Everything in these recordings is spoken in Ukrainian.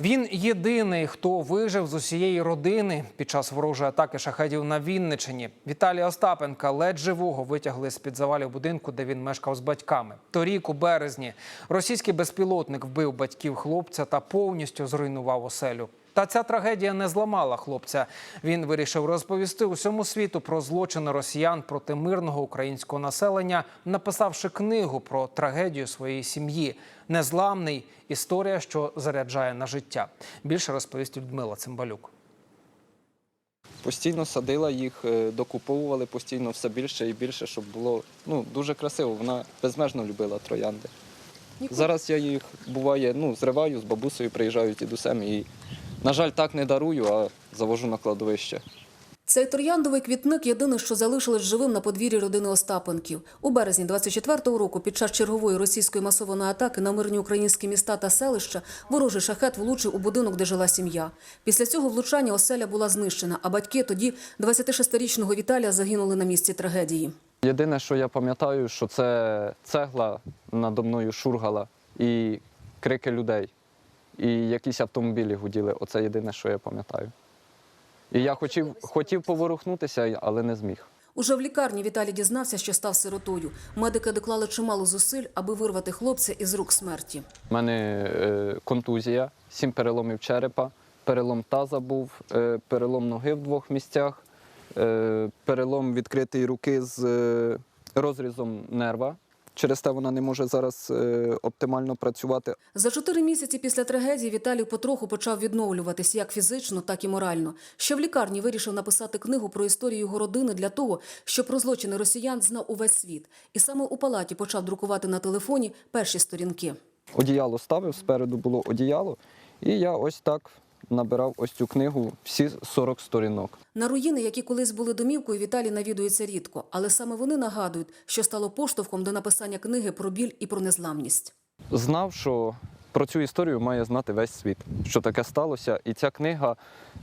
Він єдиний, хто вижив з усієї родини під час ворожої атаки шахедів на Вінничині. Віталія Остапенка ледь живого витягли з під завалів будинку, де він мешкав з батьками. Торік, у березні, російський безпілотник вбив батьків хлопця та повністю зруйнував оселю. Та ця трагедія не зламала хлопця. Він вирішив розповісти усьому світу про злочини росіян проти мирного українського населення, написавши книгу про трагедію своєї сім'ї. Незламний історія, що заряджає на життя. Більше розповість Людмила Цимбалюк. Постійно садила їх, е, докуповували постійно все більше і більше, щоб було ну, дуже красиво. Вона безмежно любила троянди. Зараз я їх буває, ну, зриваю з бабусею, приїжджаю з дідусем і, на жаль, так не дарую, а завожу на кладовище. Цей трояндовий квітник єдине, що залишилось живим на подвір'ї родини Остапенків. У березні 24-го року, під час чергової російської масованої атаки на мирні українські міста та селища, ворожий шахет влучив у будинок, де жила сім'я. Після цього влучання оселя була знищена, а батьки тоді 26-річного Віталія загинули на місці трагедії. Єдине, що я пам'ятаю, що це цегла надо мною шургала і крики людей, і якісь автомобілі гуділи. Оце єдине, що я пам'ятаю. І я хотів, хотів поворухнутися, але не зміг. Уже в лікарні Віталій дізнався, що став сиротою. Медики доклали чимало зусиль, аби вирвати хлопця із рук смерті. У мене е, контузія, сім переломів черепа, перелом таза був, е, перелом ноги в двох місцях, е, перелом відкритої руки з е, розрізом нерва. Через те вона не може зараз е, оптимально працювати. За чотири місяці після трагедії Віталій потроху почав відновлюватись як фізично, так і морально. Ще в лікарні вирішив написати книгу про історію його родини для того, щоб про злочини росіян знав увесь світ. І саме у палаті почав друкувати на телефоні перші сторінки. Одіяло ставив, спереду було одіяло, і я ось так набирав ось цю книгу всі 40 сторінок. На руїни, які колись були домівкою, Віталій навідується рідко, але саме вони нагадують, що стало поштовхом до написання книги про біль і про незламність. знав, що про цю історію має знати весь світ, що таке сталося. І ця книга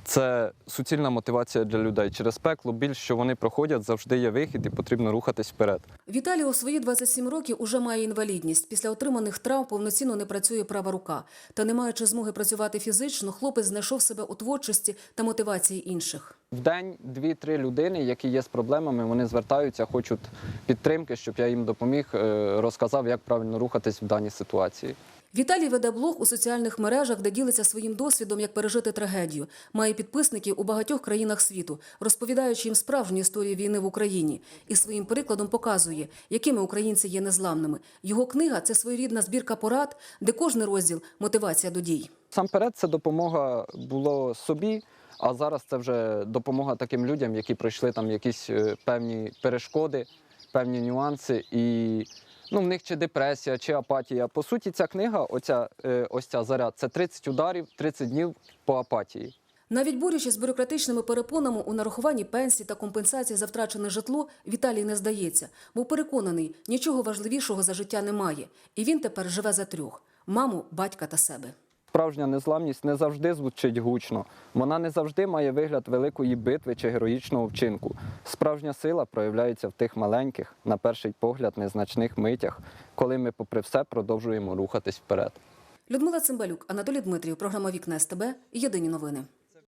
це суцільна мотивація для людей. Через пекло біль, що вони проходять, завжди є вихід, і потрібно рухатись вперед. Віталій у свої 27 років уже має інвалідність. Після отриманих травм повноцінно не працює права рука. Та не маючи змоги працювати фізично, хлопець знайшов себе у творчості та мотивації інших. В день дві-три людини, які є з проблемами, вони звертаються, хочуть підтримки, щоб я їм допоміг, е, розказав, як правильно рухатись в даній ситуації. Віталій веде блог у соціальних мережах, де ділиться своїм досвідом, як пережити трагедію. Має підписників у багатьох країнах світу, розповідаючи їм справжню історію війни в Україні. І своїм прикладом показує, якими українці є незламними. Його книга це своєрідна збірка порад, де кожний розділ мотивація до дій. Сам перед це допомога було собі, а зараз це вже допомога таким людям, які пройшли там якісь е, певні перешкоди, певні нюанси, і ну, в них чи депресія, чи апатія. По суті, ця книга, оця, е, ось ця заряд, це 30 ударів, 30 днів по апатії. Навіть борючись з бюрократичними перепонами у нарахуванні пенсій та компенсації за втрачене житло, Віталій не здається, бо переконаний, нічого важливішого за життя немає. І він тепер живе за трьох: маму, батька та себе. Справжня незламність не завжди звучить гучно. Вона не завжди має вигляд великої битви чи героїчного вчинку. Справжня сила проявляється в тих маленьких, на перший погляд, незначних митях, коли ми, попри все, продовжуємо рухатись вперед. Людмила Цимбалюк, Анатолій Дмитрів, програма Вікна СТБ. Єдині новини.